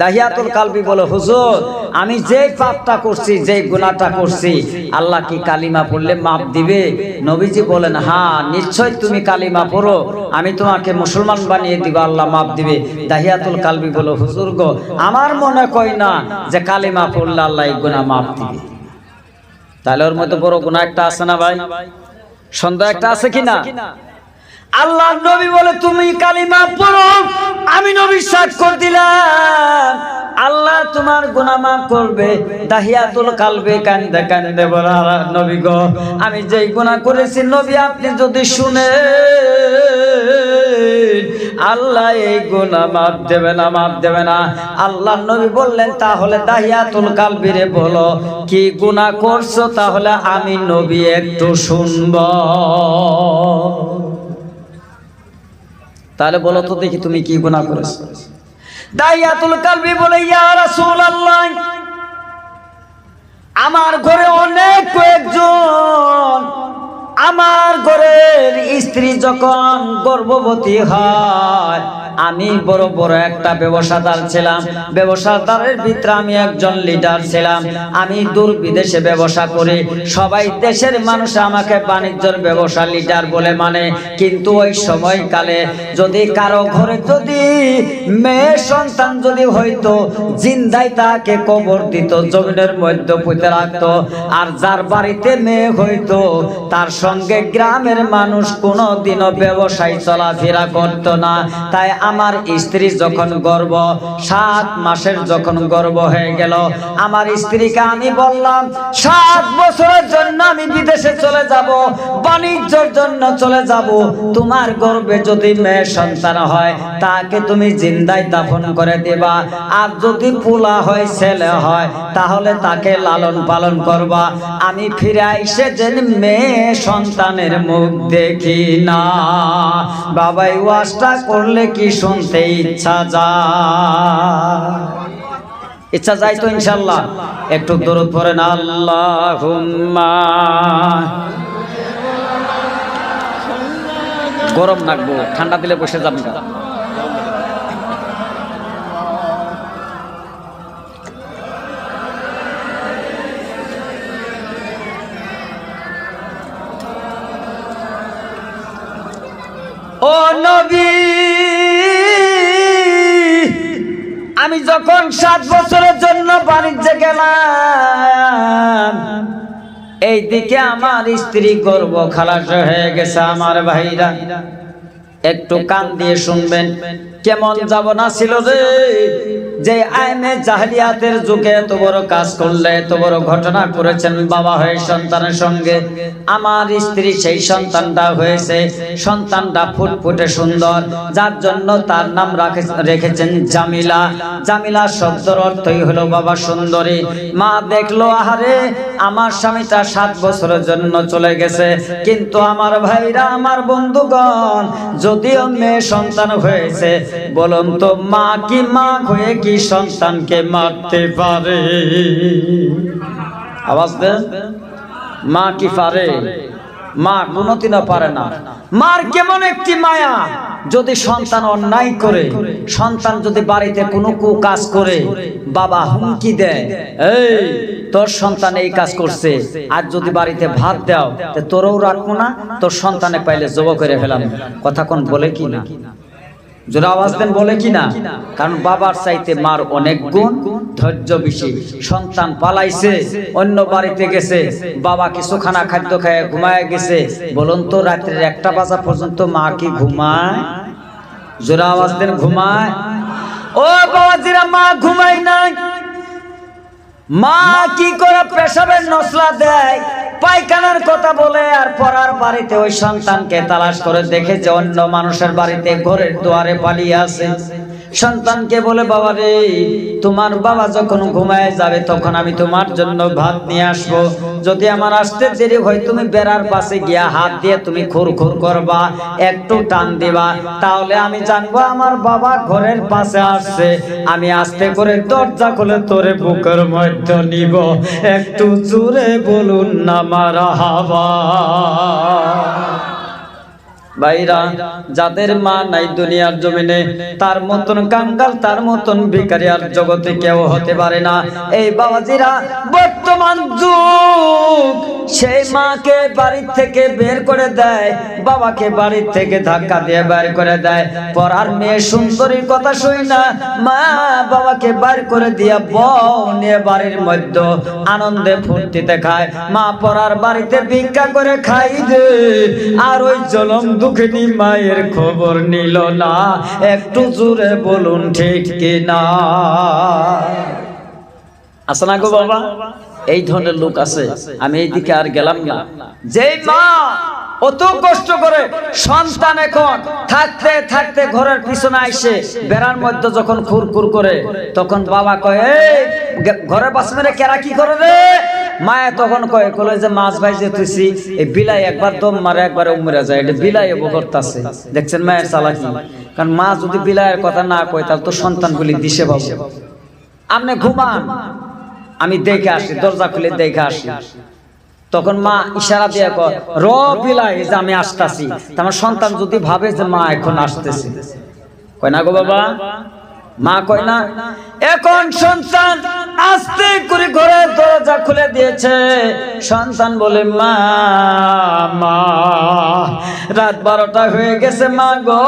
দাহিয়াতুল কালবি বলে, হুজুর, আমি যে পাপটা করছি যে গুনাহটা করছি, আল্লাহ কি কালিমা পড়লে মাপ দিবে? নবীজি বলেন হ্যাঁ নিশ্চয় তুমি কালিমা পড়ো, আমি তোমাকে মুসলমান বানিয়ে দিব, আল্লাহ মাপ দিবে। দাহিয়াতুল কালবি বলে, হুজুর গো, আমার মনে কই না যে কালিমা পড়লে আল্লাহ এই গুনাহ মাপ দিবে? তাহলে ওর মধ্যে বড় গুনাহ একটা আছে না ভাই? সন্দেহ একটা আছে কিনা? আল্লাহ নবী বলে, তুমি কালিমা পড়ো, আমি নবী সাক্ষ্য দিলাম। আল্লাহ তোমার গুনাহ মাফ করবে, দাহিয়াতুল কালবে কান্দে কান্দে বলা নবী গো, আমি যেই গুনাহ করেছি, নবী আপনি যদি শুনে আল্লাহ এই গুনাহ মাফ দেবে না, মাফ দেবে না। আল্লাহ নবী বললেন, তাহলে দাহিয়াতুল কালবিরে বলো, কি গুনাহ করছ? তাহলে আমি নবী একটু শুনব। তাহলে বলো তো দেখি তুমি কি গুণা করেছ। দাইয়াতুল কালবি বলে, ইয়া রাসূলুল্লাহ, আমার ঘরে অনেক কয়েকজন আমার ঘরের স্ত্রী যখন গর্ভবতী হয়, আমি বড় বড় একটা ব্যবসাদার ছিলাম। ব্যবসাদারের ভিতরে আমি একজন লিডার ছিলাম। আমি দূর বিদেশে ব্যবসা করি। সবাই দেশের মানুষ আমাকে বাণিজ্যের ব্যবসা লিডার বলে মানে। কিন্তু ওই সময়কালে যদি কারও ঘরে যদি মেয়ে সন্তান যদি হইতো, জিন্দাই তাকে কবর দিত, জমিনের মধ্যে পুঁতে রাখতো। আর যার বাড়িতে মেয়ে হইতো, তার সঙ্গে গ্রামের মানুষ কোনো দিনও ব্যবসায় চলাফেরা করত না। তাই আমার স্ত্রী যখন গর্ব, সাত মাসের যখন গর্ব হয়ে গেল, আমার স্ত্রীকে আমি বললাম, সাত বছরের জন্য আমি বিদেশে চলে যাব, বাণিজ্যের জন্য চলে যাব। তোমার গর্বে যদি মেয়ে সন্তান হয়, তাকে তুমি জিন্দায় দাফন করে দেবা। আর যদি পোলা হয়, ছেলে হয়, তাহলে তাকে লালন পালন করবা। আমি ফিরে আইসে যেন মেয়ে সন্তানের মুখ দেখি না। বাবাই ওয়াজটা করলে কি শুনতে ইচ্ছা যা ইচ্ছা যাই তো ইনশাল্লাহ। একটু দূরত পড়েন আল্লাহ গরম লাগবো, ঠান্ডা দিলে বসে যাবেন। যখন সাত বছরের জন্য বাণিজ্যে গেলাম, এইদিকে আমার স্ত্রী গর্ব খালাস হয়ে গেছে, আমার ভাইরা। একটু কান দিয়ে শুনবেন। কেমন যাব না ছিল রে? যে আইনে জাহলিয়াতের যুগে এত বড় কাজ করলে, এত বড় ঘটনা করেছেন বাবা হয়ে সন্তানের সঙ্গে। আমার স্ত্রী সেই সন্তানটা হয়েছে। সন্তানটা ফুটফুটে সুন্দর। যার জন্য তার নাম রেখেছেন জামিলা। জামিলা শব্দর অর্থই হলো বাবা সুন্দরী। মা দেখল, আহারে, আমার স্বামীটা সাত বছরের জন্য চলে গেছে। কিন্তু আমার ভাইরা, আমার বন্ধুগণ, যদিও মেয়ে সন্তান হয়েছে বলুন তো, মা কি মা হয়ে কি সন্তানকে মারতে পারে? আওয়াজ দেন। মা কি পারে? মা কোনোদিনও পারে না। মার কেমন একটি মায়া? যদি সন্তান অন্যায় করে, সন্তান যদি বাড়িতে কোনো কু কাজ করে, বাবা হুমকি দেয়, এই, তোর সন্তান এই কাজ করছে আর যদি বাড়িতে ভাত দাও তোরও রাখব না, তোর সন্তানে পাইলে জব করে ফেলাম। কথা কোন বলে কি না? জোরে আওয়াজ দেন, বলে কি না কারণ বাবার চাইতে মার অনেক গুণ, ধৈর্য বেশি। সন্তান পালাইছে, অন্য বাড়িতে গেছে। বাবা কিছু খানা খাদ্য খেয়ে ঘুমায় গেছে। বলুন তো, রাত্রের একটা বাজা পর্যন্ত মা কি ঘুমায়? জোরে আওয়াজ দেন, ঘুমায়। ও বাবাজিরা, মা ঘুমায় নাই। মা কি করে পেশাবের নসলা দেয়? পায়খানার কথা বলে আর পড়ার বাড়িতে ওই সন্তানকে তালাশ করে দেখে যে অন্য মানুষের বাড়িতে ঘরের দুয়ারে পালিয়ে আছে সন্তানকে বলে, বাবা রে, তোমার বাবা যখন ঘুমায় যাবে, তখন আমি তোমার জন্য ভাত নিয়ে আসব। যদি আমার আসতে দেরি হয়, তুমি বেড়ার পাশে গিয়া হাত দিয়ে তুমি খুর খুর করবা, একটু টান দিবা। তাহলে আমি জানব, আমার বাবা ঘরের পাশে আসছে। আমি আস্তে করে দরজা খুলে তোরে বুকের মধ্যে নিব। একটু জোরে বলুন না, মারা হাবা। ভাইরা, যাদের মা নাই দুনিয়ার জমিনে, তার মতন কাঙ্গাল তার মতন ভিখারি আর জগতে কেউ হতে পারে না। এই বাবাজিরা, বর্তমান যুগ, সেই মাকে বাড়ির থেকে বের করে দেয়, বাবাকে বাড়ির থেকে ধাক্কা দিয়ে বের করে দেয়। পরার মেয়ে সুন্দরীর কথা শুই না, মা বাবাকে বের করে দিয়া বউ নিয়ে বাড়ির মধ্যে আনন্দে ফুর্তিতে খায়। মা পরার বাড়িতে ভিক্ষা করে খাই দে আর ওই জলম দুঃখিনী মায়ের খবর নিল না। একটু জোরে বলুন ঠিক কিনা? আছে না গো বাবা? এই ধরনের লোক আছে আমি এইদিকে আর গেলাম না। যে মা অত কষ্ট করে সন্তান এখন থাকতে থাকতে ঘরের পিছনে আইসে বেড়ার মধ্যে যখন খুরখুর করে তখন বাবা কয় "এই, গে- ঘরের পাশে কেরা কি করে রে? মায়া তখন কয় কলে যে মাছ ভাই যে তুইছি, এই বিলাই একবার দম মারে, একবার উমরে যায়। এটা বিলাই করতেছে দেখছেন মায়ের চালাকি? কারণ মা যদি বিলাইয়ের কথা না কয়, তাহলে তো সন্তানগুলি দিশে পাবো। আপনি ঘুমান। আমি দেখে আসি, দরজা খুলে দেখে আসি। তখন মা ইশারা দিয়ে কয়, র বিলাই যে আমি আসতেছি। আমার সন্তান যদি ভাবে যে মা এখন আসতেছে। কয়, না গো বাবা মা কয় না, এখন সন্তান আস্তে করে ঘরের দরজা খুলে দিয়েছে। সন্তান বলে, মা মা, রাত বারোটা হয়ে গেছে, মা গো,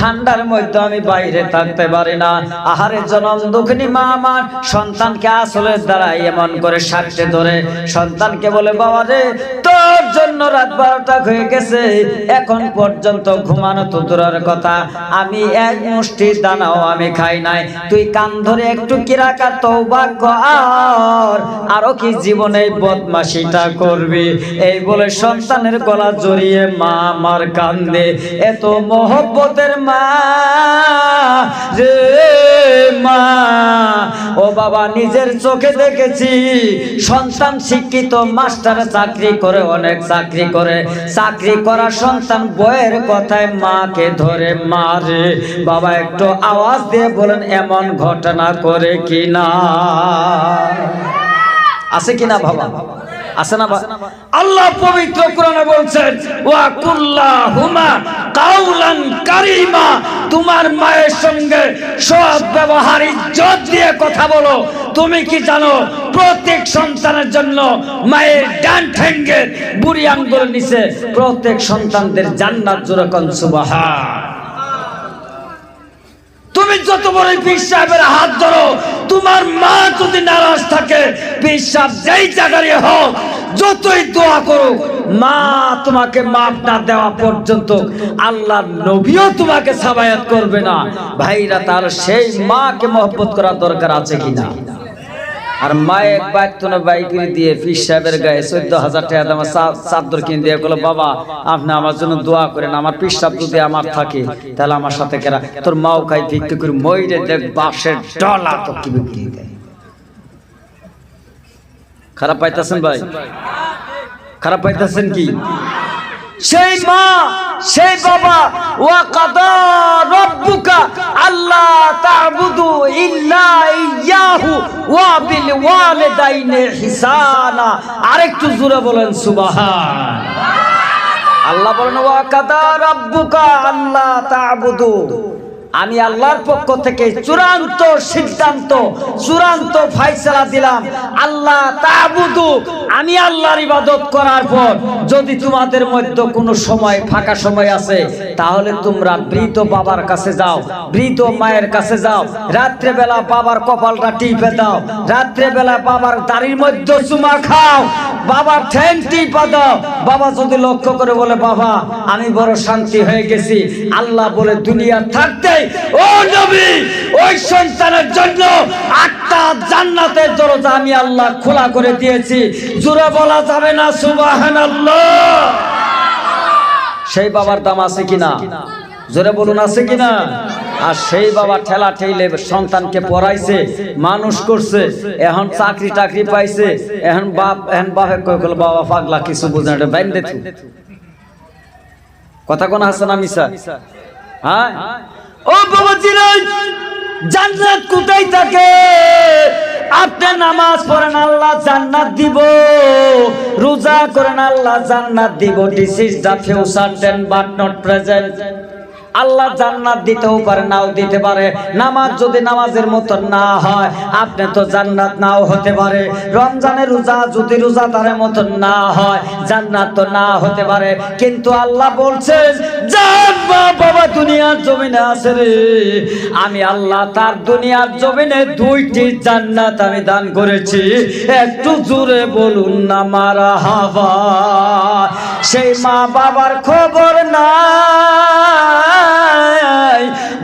ঠান্ডার মধ্যে আমি বাইরে থাকতে পারি না। আহারে জনম দুঃখিনী মা আমার, সন্তানকে আসলে দ্বারাই এমন করে সাথে ধরে। সন্তানকে বলে, বাবা রে, তোর জন্য রাত বারোটা হয়ে গেছে। এখন পর্যন্ত ঘুমানো তো দূরের কথা। আমি এক মুষ্টি দানাও আমি খাই নাই। তুই কান ধরে একটু কিরাকা তৌবা কর। আরও কি জীবনে এই বদমাশিটা করবি? এই বলে সন্তানের গলা জড়িয়ে মা আমার কান্দে। এত মহব্বতের মা রে মা। ও বাবা, নিজের চোখে দেখেছি। সন্তান শিক্ষিত, মাস্টার চাকরি করে অনেক চাকরি করে, চাকরি করা সন্তান বয়ের কথায় মাকে ধরে মারে। বাবা একটু আওয়াজ দিয়ে বলেন, এমন ঘটনা করে কিনা আছে কিনা বাবা? আছে না আল্লাহ পবিত্র কোরআনে বলছেন ওয়া কুল্লাহুমা কাউলান কারীমা। তোমার মায়ের সঙ্গে সৎ ব্যবহার ইজ্জত দিয়ে কথা বলো। তুমি কি জানো প্রত্যেক সন্তানের জন্য মায়ের ডান ঠ্যাঙ্গের বুড়ি আঙ্গুল নিচে প্রত্যেক সন্তানদের জান্নাত জোরে কোন সুবহান। তুমি যত বড় পীর সাহেবের হাত ধরো, তোমার মা যদি নারাজ থাকে, পীর সাহেব যেই জায়গায় হোক, যতই দোয়া করো, মা তোমাকে মাপ না দেওয়া পর্যন্ত আল্লাহ নবীও তোমাকে সাবায়াত করবে না। ভাইরা, তার সেই মাকে মহব্বত করার দরকার আছে কিনা? আর মায়ে এক বাইক তো বাইকের দিয়ে পীর সাহেবের গায়ে চোদ্দ হাজার টাকা দামের চা- চাদর কিনে দিয়ে বলে বাবা, আপনি আমার জন্য দোয়া করেন, আমার পীর সাহেব যদি আমার থাকে, তাহলে আমার সাথে কেরা? তোর মাও খাই ভিক্ষে করে ময়ূরে দেখ বাসের ডলা তো কি বিক্রি দেয়। খারাপ পাইতেছেন ভাই? খারাপ পাইতেছেন কি? সেই মা সেই বাবা ওয়া কাদা রব্বুকা আল্লাহ তা'বুদু ইল্লা ইয়াহু ওয়া বিল ওয়ালিদাইনি হিসানা। আরেকটু জোরে বলেন, সুবহান। আল্লাহ বলেন ওয়া কাদা রব্বুকা আল্লাহ তা'বুদু। আমি আল্লাহর পক্ষ থেকে চূড়ান্ত সিদ্ধান্ত, চূড়ান্ত ফাইসলা দিলাম। আল্লাহ তাবুদু আমি আল্লাহর ইবাদত করার পর যদি তোমাদের মধ্যে কোনো সময়, ফাঁকা সময় আছে, তাহলে তোমরা বৃদ্ধ বাবার কাছে যাও, বৃদ্ধ মায়ের কাছে যাও রাত্রে বেলা বাবার কপালটা টিপে দাও রাত্রে বেলা বাবার দাড়ির মধ্যে চুমা খাও বাবার ঠ্যাং টিপা দাও, বাবা যদি লক্ষ্য করে বলে, বাবা, আমি বড় শান্তি হয়ে গেছি। আল্লাহ বলে, দুনিয়া থাকতে ও নবী, ওই সন্তানের জন্য আটটা জান্নাতের দরজা আমি আল্লাহ খোলা করে দিয়েছি। বলা যাবে না সেই বাবার দাম আছে কিনা? জোরে বলুন, আছে কিনা? আর সেই বাবা ঠেলা ঠেলে সন্তানকে পড়াইছে, মানুষ করছে, এখন চাকরি টাকরি পাইছে, এখন বাপ, এখন বাপে কল বাবা পাগলা, কিছু বুঝে না কথা কোন হাসান মিসা হ্যাঁ? ও বাবা জিরাই জান্নাত কোথায় থাকে? আপনি নামাজ পড়েন, আল্লাহ জান্নাত দিব। রোজা করেন, আল্লাহ জান্নাত দিব। This is the future tense but not present আল্লাহ জান্নাত দিতেও পারে, নাও দিতে পারে। নামাজ যদি নামাজের মতো না হয়, আপনি তো জান্নাত নাও হতে পারে। রমজানের রোজা যদি রোজা তার মতো না হয়, জান্নাত তো না হতে পারে। কিন্তু আল্লাহ বলছেন বাবা, দুনিয়ার জমিনে আছে রে। আমি আল্লাহ তার দুনিয়ার জমিনে দুইটি জান্নাত আমি দান করেছি। একটু জোরে বলুন না, মারা হাবা। সেই মা বাবার খবর নাই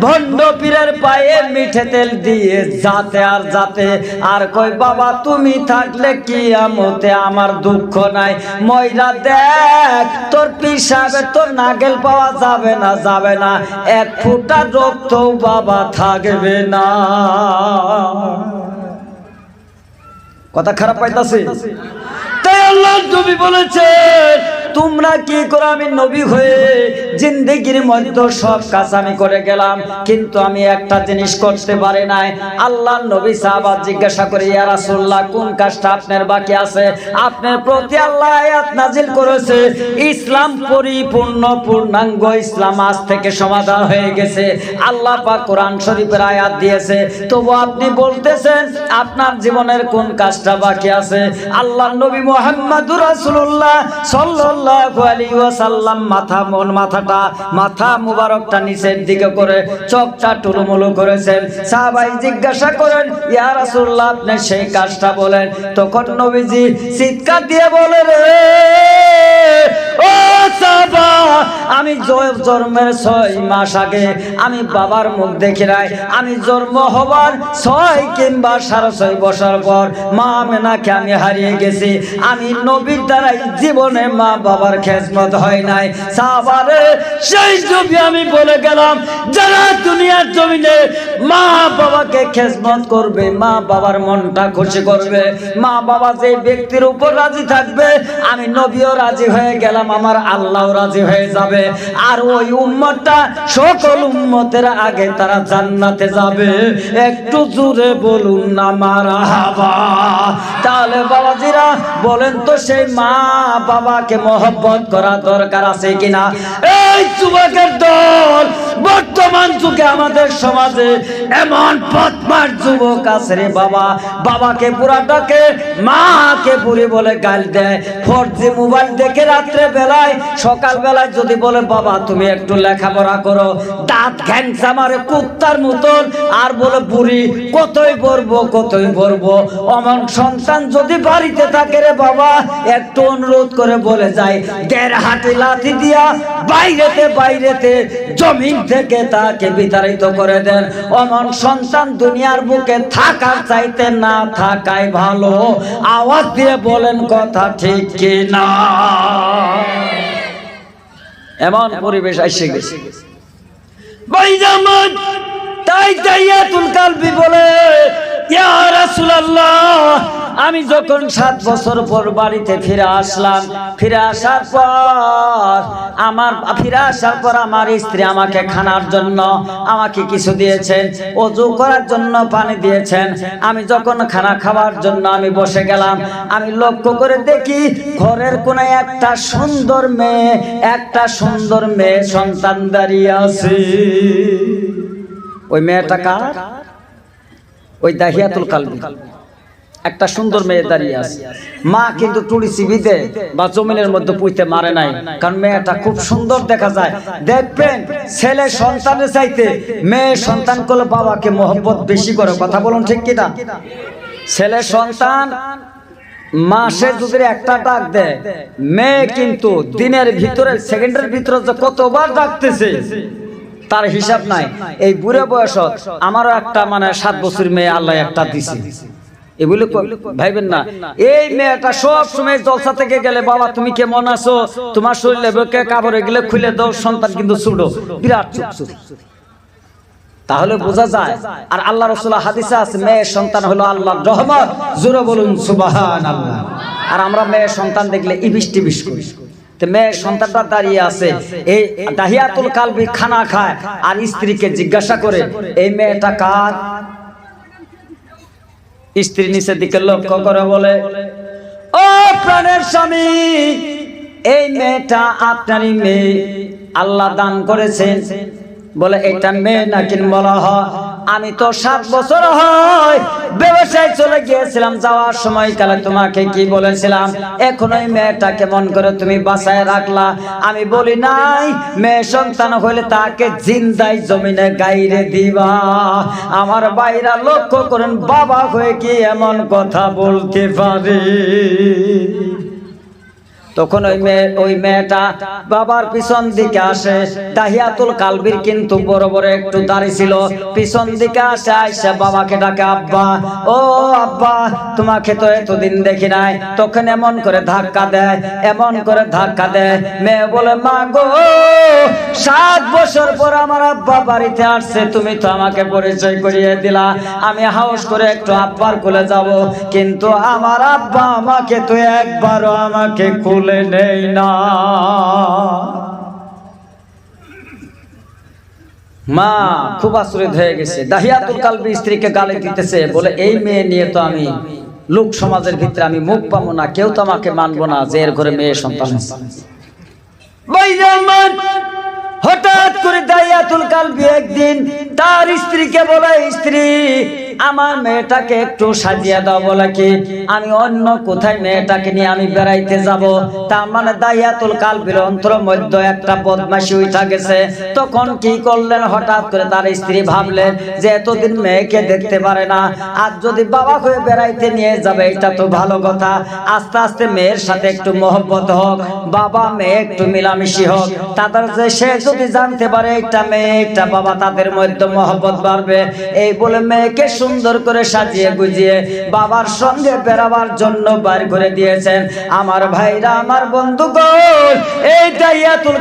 ভণ্ড পীরের পায়ে মিঠে তেল দিয়ে যাতে আর যাতে আর কই বাবা, তুমি থাকলে কি আমতে আমার দুঃখ নাই। ময়রা দেখ, তোর পিসাবে, তোর নাগেল পাওয়া যাবে না যাবে না। এক ফুটা রক্ত বাবা থাকবে না। কথা খারাপ পাইতাছে? তাই আল্লাহ নবী বলেছে, তোমরা কি করে, আমি নবী হয়ে জিন্দেগির মধ্যে সব কাজ আমি করে গেলাম, কিন্তু আমি একটা জিনিস করতে পারি নাই। আল্লাহ নবী সাহাবা জিজ্ঞাসা করে, ইয়া রাসূলুল্লাহ, কোন কাজটা আপনার বাকি আছে? আপনার প্রতি আল্লাহ আয়াত নাজিল করেছে। ইসলাম পরিপূর্ণ, পূর্ণাঙ্গ ইসলাম আজ থেকে সমাধান হয়ে গেছে। আল্লাহ পাক কোরআন শরীফের আয়াত দিয়েছে। তবু আপনি বলতেছেন, আপনার জীবনের কোন কাজটা বাকি আছে? আল্লাহ নবী মুহাম্মদুর রাসূলুল্লাহ সাল্লাল্লাহু আলাইহি ওয়াসাল্লাম মাথা মন মাথাটা মাথা মুবারকটা নিচের দিকে করে চোখটা টুলুমুলু করেছেন। সাহাবাই জিজ্ঞাসা করেন, ইয়া রাসূলুল্লাহ, আপনি সেই কাজটা বলেন? তখন নবীজি চিৎকার দিয়ে বলে রে ও সাহাবা আমি জন্মের ছয় মাস আগে আমি বাবার মুখ দেখি নাই। আমি জন্ম হবার ছয় কিংবা সাড়ে ছয় বছর পর মা মেনাকে আমি হারিয়ে গেছি। আমি নবীর দ্বারাই জীবনে মা বাবার খেজমত হয় নাই। সাবারে সেই ছবি আমি বলে গেলাম, যারা দুনিয়ার জমিনে মা বাবাকে খেজমত করবে, মা বাবার মনটা খুশি করবে, মা বাবা যে ব্যক্তির উপর রাজি থাকবে, আমি নবীও রাজি হয়ে গেলাম। আমার আল্লাহও রাজি হয়ে যাবে। আর ওই উম্মতটা সকল উম্মতের আগে তারা জান্নাতে যাবে। একটু জোরে বলুন না মারা তাহলে বাবাজিরা, বলেন তো সেই মা বাবাকে মহব্বত করা দরকার আছে কিনা? এই যুবকের দল, বর্তমান যুগে আমাদের সমাজে এমন পথমার যুবক আছে রে বাবা। বাবাকে পুরা ডাকে মাকে বুড়ি বলে গাল দেয়। ফোর মোবাইল দেখে রাত্রে বেলায় সকাল বেলায় যদি বলে, বাবা, তুমি একটু লেখাপড়া করো। দাঁত ঘ্যাংসা মারে কুত্তার মতন। আর বলে, বুড়ি, কতই পড়ব কতই পড়ব? অমন সন্তান যদি বাড়িতে থাকে রে বাবা, একটু অনুরোধ করে বলে যায়, দেড় হাতে লাথি দিয়া বাইরেতে বাইরেতে জমিন থেকে তাকে বিতাড়িত করে দেন। অমন সন্তান দুনিয়ার বুকে থাকার চাইতে না থাকাই ভালো। আওয়াজ দিয়ে বলেন, কথা ঠিক কি না? এমন পরিবেশ এসে গেছে। তাই তাইয়া তুলকাল বলে ইয়া রাসূলুল্লাহ আমি যখন সাত বছর পর বাড়িতে ফিরে আসলাম, ফিরে আসার পর আমার, ফিরে আসার পর আমার স্ত্রী আমাকে খানার জন্য আমাকে কিছু দিয়েছেন, অজু করার জন্য পানি দিয়েছেন। আমি যখন খানা খাওয়ার জন্য আমি বসে গেলাম, আমি লক্ষ্য করে দেখি ঘরের কোনে একটা সুন্দর মেয়ে, একটা সুন্দর মেয়ে সন্তান দাঁড়িয়ে আছে। ওই মেয়েটা কার? ওই দাহিয়াতুল কালবি। একটা সুন্দর মেয়ে দাঁড়িয়ে আছে। মা কিন্তু টুড়ি চিবিতে বা জমিনের মধ্যে পুঁতে মারে নাই কারণ মেয়েটা খুব সুন্দর দেখা যায়। দেখবেন ছেলে সন্তানের চাইতে মেয়ে সন্তান করলে বাবাকে মোহব্বত বেশি করে। কথা বলুন ঠিক কিনা? ছেলে সন্তান মাসে যদি একটা ডাক দেয় মেয়ে কিন্তু দিনের ভিতরে সেকেন্ডের ভিতরে যে কতবার ডাকতেছে তার হিসাব নাই। এই বুড়ে বয়স আমারও একটা মানে সাত বছর মেয়ে আল্লাহ একটা দিছে। এগুলো ভাইবেন না। এই মেয়েটা সব সময় জলসা থেকে গেলে বাবা তুমি কেমন আছো? তোমার শরীরে বুকে কাপড় এগুলো খুলে দাও সন্তান কিন্তু ছুড়ো বিরাট চুপ তাহলে বোঝা যায়। আর আল্লাহ রসুল্লাহ হাদিসে আছে মেয়ের সন্তান হলো আল্লাহর রহমত। জোরে বলুন সুবাহান আল্লাহ আর আমরা মেয়ের সন্তান দেখলে ইবিস টিবিস করি মেয়ের সন্তানটা দাঁড়িয়ে আছে এই দাহিয়াতুল কালবি খানা খায় আর স্ত্রীকে জিজ্ঞাসা করে এই মেয়েটা কার? স্ত্রী নিচের দিকে লক্ষ্য করে বলে, ও প্রাণের স্বামী, এই মেয়েটা আপনারই মেয়ে। আল্লাহ দান করেছেন। বলে, এটা মেয়ে নাকি বলা হয়? আমি তো সাত বছর হয় ব্যবসায় চলে গিয়েছিলাম, যাওয়ার সময় কালে তোমাকে কি বলেছিলাম? এখন ওই মেয়েটা কেমন করে তুমি বাসায় রাখলা। আমি বলি, নাই, মেয়ে সন্তান হলে তাকে জিন্দাই জমিনে গাইরে দিবা। আমার বাইরা লক্ষ্য করেন, বাবা হয়ে কি এমন কথা বলতে পারে? তখন ওই মেয়ে ওই মেয়েটা বাবার পিছন দিকে আসে। দাহিয়াতুল কালবির কিন্তু বড় বড় একটু দাঁড়িয়ে ছিল। পিছন দিকে আসে, আইসা বাবাকে ডাকে, আব্বা, ও আব্বা, তোমাকে তো এতদিন দেখি নাই। তখন এমন করে ধাক্কা দেয়, এমন করে ধাক্কা দেয়। মেয়ে বলে, মা গো, সাত বছর পর আমার আব্বা বাড়িতে আসছে, তুমি তো আমাকে পরিচয় করিয়ে দিলা। আমি হাউস করে একটু আব্বার কোলে যাব, কিন্তু আমার আব্বা আমাকে তো একবারও আমাকে খুলে নেই না। মা, খুব আশ্রিত হয়ে গেছে। দাহিয়াতুল কালবি স্ত্রীকে গালি দিতেছে, বলে, এই মেয়ে নিয়ে তো আমি লোক সমাজের ভিতরে আমি মুখ পাবো না, কেউ তো আমাকে মানবো না যে এর ঘরে মেয়ে সন্তান হঠাৎ করে দাইয়াতুল কালবি একদিন তার স্ত্রীকে বলে, স্ত্রী আমার মেয়েটাকে একটু সাজিয়ে দাও বলে কি? আমি অন্য কোথায় মেয়েটাকে নিয়ে আমি বেড়াইতে যাব? তার মানে দাইয়াতুল কালবির অন্তর মধ্য একটা বদমাশি উঠা গেছে। তখন কি করলেন? হঠাৎ করে তার স্ত্রী ভাবলেন যে এতদিন মেয়েকে দেখতে পারে না। আর যদি বাবা হয়ে বেড়াইতে নিয়ে যাবে, এটা তো ভালো কথা। আস্তে আস্তে মেয়ের সাথে একটু মহব্বত হোক, বাবা মেয়ে একটু মিলামিশি হোক। তাদের যে সে যদি জানতে পারে একটা মেয়ে একটা বাবা, তাদের মধ্যে মহব্বত বাড়বে। এই বলে মেয়েকে সুন্দর করে সাজিয়ে গুজিয়ে বাবার সঙ্গে বেড়াবার জন্য বার করে দিয়েছেন। আমার ভাইরা, আমার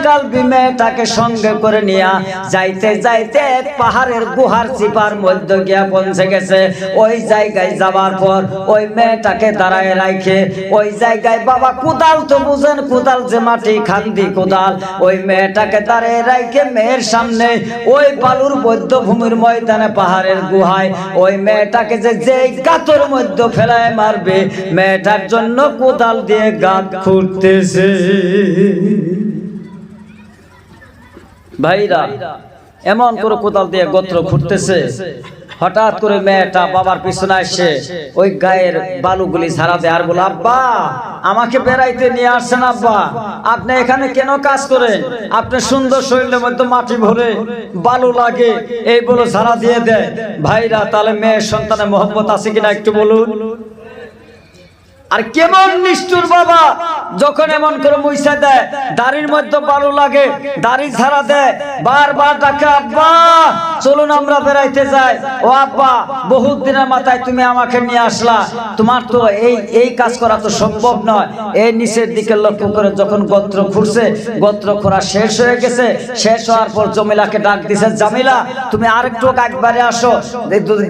কালবি মেয়েটাকে সঙ্গে করে নিয়া যাইতে যাইতে পাহাড়ের গুহার চিপার মধ্যে গিয়া পৌঁছে গেছে। ওই জায়গায় যাবার পর ওই মেয়েটাকে দাঁড়ায় রাখে ওই জায়গায় বাবা কোদাল তো বুঝেন, কোদাল যে মাটি, খান্দি কোদাল। ওই মেয়েটাকে দাঁড়ায় রাখে মেয়ের সামনে, ওই বালুর বৌদ্ধভূমির ময়দানে পাহাড়ের গুহায়, ওই মেয়েটাকে যে যেই গাতর মধ্যে ফেলায় মারবে, মেয়েটার জন্য কোদাল দিয়ে গাত খুঁড়তেছে। ভাইরা, এমন করে কোদাল দিয়ে গোত্র খুঁড়তেছে। হঠাৎ করে মেয়েটা বাবার পিছনে আসে, ওই গায়ের বালুগুলি ছাড়া দেয় আর বলে, আব্বা, আমাকে বেড়াইতে নিয়ে আসছেন আব্বা। আপনি এখানে কেন কাজ করেন? আপনি সুন্দর শরীরের মধ্যে মাটি ভরে বালু লাগে, এই বলে ছাড়া দিয়ে দেয়। ভাইরা, তাহলে মেয়ের সন্তানের মোহব্বত আছে কিনা একটু বলুন? আর কেমন নিষ্ঠুর বাবা, যখন এমন করে মুইসা দেয়, দাড়ির মধ্যে বালু লাগে, দাড়ি ছাড়া দেয়, বারবার ডাকে, আব্বা চলুন আমরা বেড়াইতে যাই। ও আব্বা, বহুত দিনের মাথায় তুমি আমাকে নিয়ে আসলা। তোমার তো এই এই কাজ করা তো সম্ভব নয়। এই নিচের দিকে লক্ষ্য করে যখন গোত্র খুঁড়ছে, গোত্র খোঁড়া শেষ হয়ে গেছে। শেষ হওয়ার পর জমিলাকে ডাক দিছে, জামিলা, তুমি আরেকটু একবারে আসো।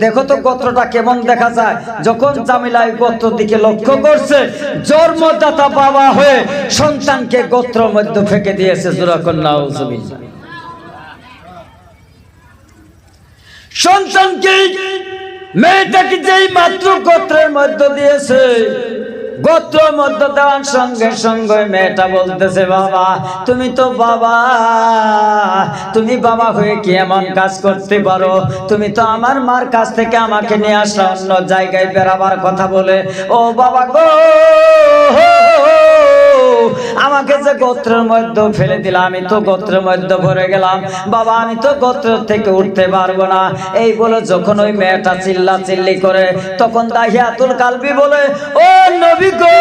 দেখো তো গোত্রটা কেমন দেখা যায়। যখন জামিলা এই গোত্র দিকে লক্ষ্য করছে, জন্মদাতা বাবা হয়ে সন্তানকে গোত্র মধ্যে ফেঁকে দিয়েছে। জুরাকন্যা সন্তানকে মেয়েটাকে যেই মাত্র গোত্রের মধ্য দিয়েছে, গোত্র মধ্য দেওয়ার সঙ্গে সঙ্গে মেয়েটা বলতেছে, বাবা, তুমি তো বাবা, তুমি বাবা হয়ে কি এমন কাজ করতে পারো? তুমি তো আমার মার কাছ থেকে আমাকে নিয়ে আসা অন্য জায়গায় বেড়াবার কথা বলে। ও বাবা গো আমাকে যে গোত্রের মধ্যে ফেলে দিলাম আমি তো গোত্রের মধ্যে ভরে গেলাম। বাবা, আমি তো গোত্র থেকে উঠতে পারব না। এই বলে যখন ওই মেয়েটা চিল্লা চিল্লি করে, তখন দাহিয়াতুল কালবি বলে, ও নবী গো,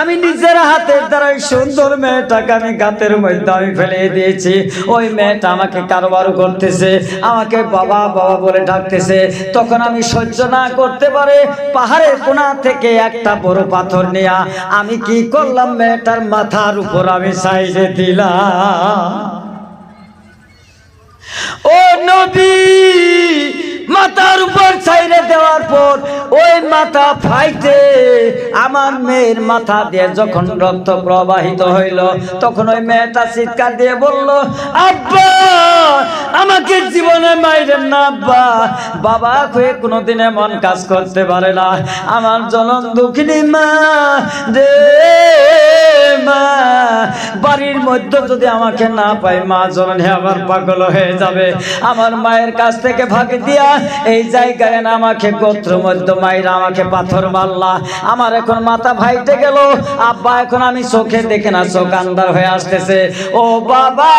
আমি নিজের হাতের দ্বারা সুন্দর মেয়েটাকে আমি গাতের মধ্যে আমি ফেলে দিয়েছি। ওই মেয়েটা আমাকে কারবার করতেছে, আমাকে বাবা বাবা বলে ডাকতেছে। তখন আমি সহ্য না করতে পারে, পাহাড়ের কোনা থেকে একটা বড় পাথর নিয়া, আমি কি করলাম মেয়েটার মাথার উপর আমি সাইডে দিলাম। ও নবী, মাথার উপর ছাইরে দেওয়ার পর ওই মাথা ফাইতে আমার মেয়ের মাথা দিয়ে যখন রক্ত প্রবাহিত হইল, তখন ওই মেয়েটা চিৎকার দিয়ে বলল, আব্বা, আমাকে জীবনে মাইরেন না, আব্বা। বাবা হয়ে কোনোদিন এমন কাজ করতে পারে না। আমার জনম দুঃখিনী মা, রে। বাড়ির মধ্যে যদি আমাকে না পাই মা জননী আমার পাগল হয়ে যাবে। আমার মায়ের কাছ থেকে ভাগ দিয়া এই জায়গায় না আমাকে গোত্র মধ্য মায়ের আমাকে পাথর মারলা। আমার এখন মাথা ভাইতে গেল। আব্বা, এখন আমি চোখে দেখে না, চোখ আন্দার হয়ে আসতেছে। ও বাবা,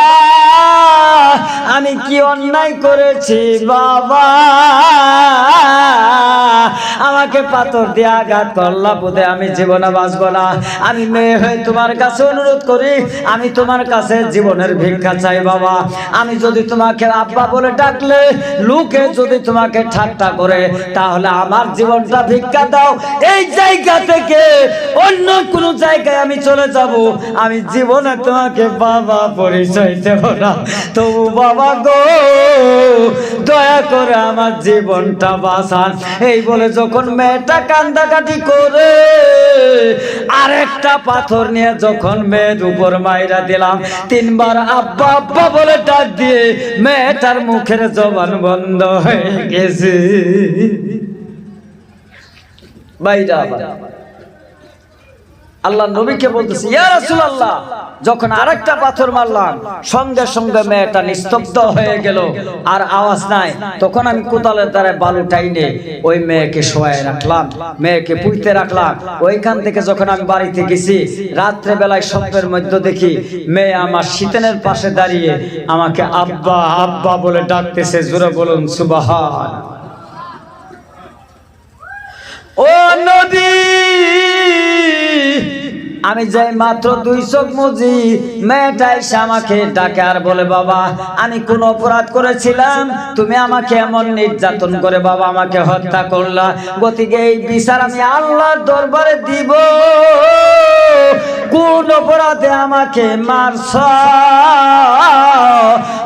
আমি কি অন্যায় করেছি, বাবা? আমাকে পাথর দিয়ে আঘাত করলা বোধে আমি জীবনে বাঁচবো না। আমি মেয়ে হয়ে তোমার কাছে অনুরোধ করি, আমি তোমার কাছে জীবনের ভিক্ষা চাই বাবা। আমি যদি তোমাকে আব্বা বলে ডাকলে, লোকে যদি তোমাকে ঠাট্টা করে, তাহলে আমার জীবনটা ভিক্ষা দাও। এই জায়গা থেকে অন্য কোনো জায়গায় আমি চলে যাব। আমি জীবনে তোমাকে বাবা পরিচয় দেব না। তবু বাবা গো, দয়া করে আমার জীবনটা বাঁচান। এই বলে যখন মেয়েটা কান্দাকাটি করে, আরেকটা পাথর নিয়ে যখন মেয়ের উপর মাইরা দিলাম, তিনবার আব্বা আব্বা বলে ডাক দিয়ে মেয়েটার মুখের জবান বন্ধ হয়ে গেছে বাইরা। আল্লাহ নবীকে বলতেছে ইয়া রাসূলুল্লাহ যখন আরেকটা পাথর মারলাম সঙ্গে সঙ্গে মেয়েটা নিস্তব্ধ হয়ে গেল আর আওয়াজ নাই তখন আমি কোদালের দ্বারা বালু টাইনে ওই মেয়েকে শোয়ায় রাখলাম মেয়েকে পুইতে রাখলাম ওইখান থেকে যখন আমি বাড়িতে গেছি রাত্রে বেলায় স্বপ্নের মধ্যে দেখি মেয়ে আমার শীতেনের পাশে দাঁড়িয়ে আমাকে আব্বা আব্বা বলে ডাকতেছে জোরে বলুন সুবাহান। ও নদী, আমি যাই মাত্র দুই চোখ মুজি। মেয়েটা এসে আমাকে ডাকে আর বলে, বাবা, আমি কোন অপরাধ করেছিলাম? তুমি আমাকে এমন নির্যাতন করে, বাবা, আমাকে হত্যা করলা। গতিকে এই বিচার আমি আল্লাহর দরবারে দিব। কোন অপরাধে আমাকে মারছ?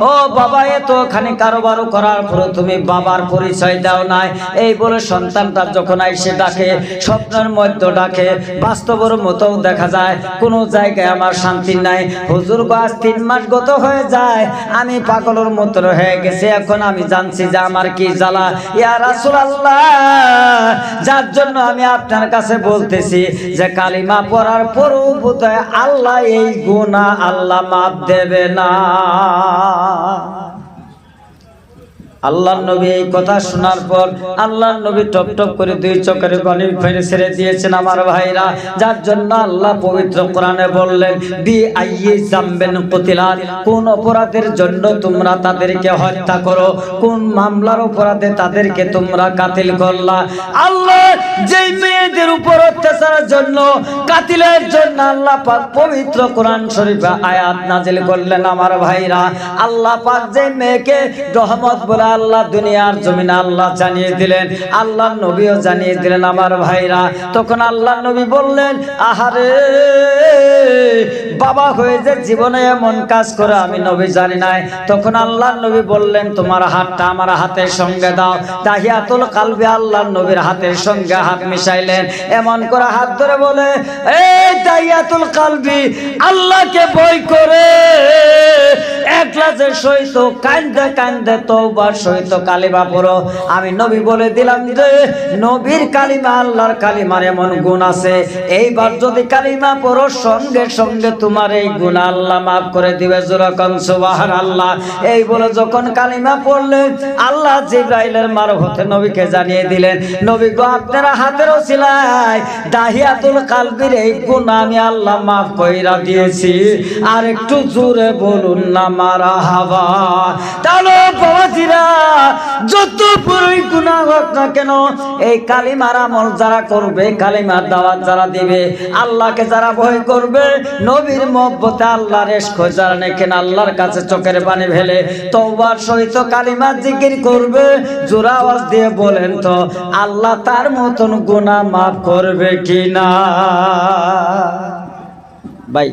ও বাবা এত খানি কারোবারও করার পর তুমি বাবার পরিচয় দাও নাই। এই বলে সন্তানটা যখন আইসে ডাকে, স্বপ্নের মধ্যে ডাকে, বাস্তবের মতো দেখা যায়, কোন জায়গায় আমার শান্তি নাই। হুজুর বাস তিন মাস গত হয়ে যায়, আমি পাগলের মতো হয়ে গেছে, এখন আমি জানছি যে আমার কি জ্বালা। ইয়া রাসূলুল্লাহ, যার জন্য আমি আপনার কাছে বলতেছি যে কালিমা পড়ার পরও আল্লাহ এই গুনাহ আল্লাহ মাফ দেবে না। 啊。আল্লাহ নবী এই কথা শোনার পর আল্লাহ নবী টপ টপ করে দুই চোখের পানি ফেলে ছেড়ে দিয়েছেন আমার ভাইরা। যার জন্য আল্লাহ পবিত্র কোরআনে বললেন বি আইয়ে জামবেন কতিলাত, কোন অপরাধের জন্য তোমরা তাদেরকে হত্যা করো, কোন মামলার অপরাধে তাদেরকে তোমরা কাতিল করলা? আল্লাহ যেই মেয়েদের উপর অত্যাচারের জন্য, কাতিলের জন্য আল্লাহ পাক পবিত্র কোরআন শরীফে আয়াত নাজিল করলেন আমার ভাইরা। আল্লাহ পাক যে মেয়েকে রহমত বলে আল্লাহ দুনিয়ার জমিনে আল্লাহ জানিয়ে দিলেন আল্লাহ নবীও জানিয়ে দিলেন আমার ভাইরা। তখন আল্লাহ নবী বললেন, আহারে, বাবা হয়ে যে জীবনে এমন কাজ করে আমি নবী জানি নাই। তখন আল্লাহ নবী বললেন, তোমার হাতটা আমার হাতের সঙ্গে দাও। তাহিয়াতুল কালবে আল্লাহ নবীর হাতের সঙ্গে হাত মিশাইলেন। এমন করে হাত ধরে বলে, এই তাহিয়াতুল কালবি আল্লাহকে বই করে একলাসের সহিত কান্দে কান্দে তওবার সহিত কালিমা পড়ো। আমি নবী বলে দিলাম যে, নবীর কালিমা আল্লাহর কালিমার এমন গুণ আছে। এইবার যদি কালিমা পড়ো, সঙ্গে সঙ্গে তোমার এই গুণ আল্লাহ মাফ করে দিবে। যেরকম সুবাহান আল্লাহ এই বলে যখন কালিমা পড়লেন আল্লাহ জিব্রাইলের মারফতে নবীকে জানিয়ে দিলেন, নবী গো, আপনারা হাতের ওসিলায় দাহিয়াতুল কালবির এই গুণ আমি আল্লাহ মাফ কইরা দিয়েছি। আর একটু জোরে বলুন না, মারা হাবা তাহলে বাবাজিরা যত বড়ই গুণা হোক না কেন, এই কালিমার আমল যারা করবে, কালিমার দাওয়াত যারা দিবে, আল্লাহকে যারা ভয় করবে, নবীর মহব্বতে আল্লাহর এসক যারা নেকেন আল্লাহর কাছে চোখের পানি ফেলে, তওবার সহিত কালিমার জিকির করবে, জোরা আওয়াজ দিয়ে বলেন তো, আল্লাহ তার মতন গুনাহ মাফ করবে কিনা? বাই